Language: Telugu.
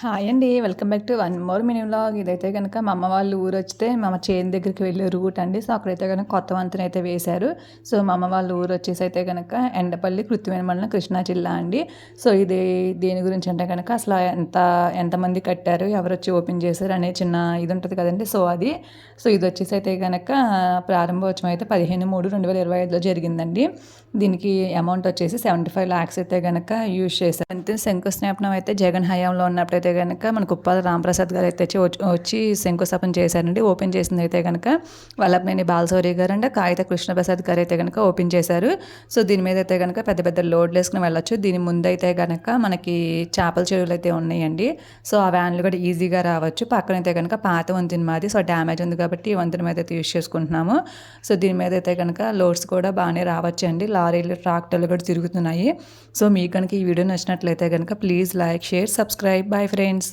హాయ్ అండి welcome back to one more mini vlog ఇదైతే కనుక మా అమ్మ వాళ్ళు ఊరు వచ్చితే మా చేను దగ్గరికి వెళ్ళే రూట్ అండి. సో అక్కడైతే కనుక కొత్త వంతెన అయితే వేశారు. సో మా అమ్మ వాళ్ళ ఊరు వచ్చేసి అయితే కనుక ఎండపల్లి కృత్యమైన మండలం కృష్ణా జిల్లా అండి. సో ఇది దేని గురించి అంటే కనుక అసలు ఎంత ఎంతమంది కట్టారు ఎవరు వచ్చి ఓపెన్ చేశారు అనే చిన్న ఇది ఉంటుంది కదండి. సో అది. సో ఇది వచ్చేసి అయితే కనుక ప్రారంభోత్సవం అయితే పదిహేను మూడు రెండు వేల ఇరవై ఐదులో జరిగిందండి. దీనికి అమౌంట్ వచ్చేసి సెవెంటీ ఫైవ్ ల్యాక్స్ అయితే కనుక యూజ్ చేశారు. అంతే శంకుస్థాపనం అయితే జగన్ హయాంలో ఉన్నప్పుడైతే అయితే కనుక మనకు కుప్పాల రామప్రసాద్ గారు అయితే వచ్చి శంకుస్థాపన చేశారండి. ఓపెన్ చేసింది అయితే కనుక వల్లభనేని బాలసౌరి గారు అండి. కాగిత కృష్ణప్రసాద్ గారు అయితే కనుక ఓపెన్ చేశారు. సో దీని మీద అయితే కనుక పెద్ద పెద్ద లోడ్లు వేసుకుని వెళ్ళొచ్చు. దీని ముందైతే కనుక మనకి చేపల చెరువులు అయితే ఉన్నాయండి. సో ఆ వ్యాన్లు కూడా ఈజీగా రావచ్చు. పక్కన అయితే కనుక పాత వంతెన మాది. సో డ్యామేజ్ ఉంది కాబట్టి వంతెన మీద అయితే యూస్ చేసుకుంటున్నాము. సో దీని మీద అయితే కనుక లోడ్స్ కూడా బాగానే రావచ్చు అండి లారీలు ట్రాక్టర్లు కూడా తిరుగుతున్నాయి. సో మీకు కనుక ఈ వీడియో నచ్చినట్లయితే కనుక please like share subscribe. Bye friends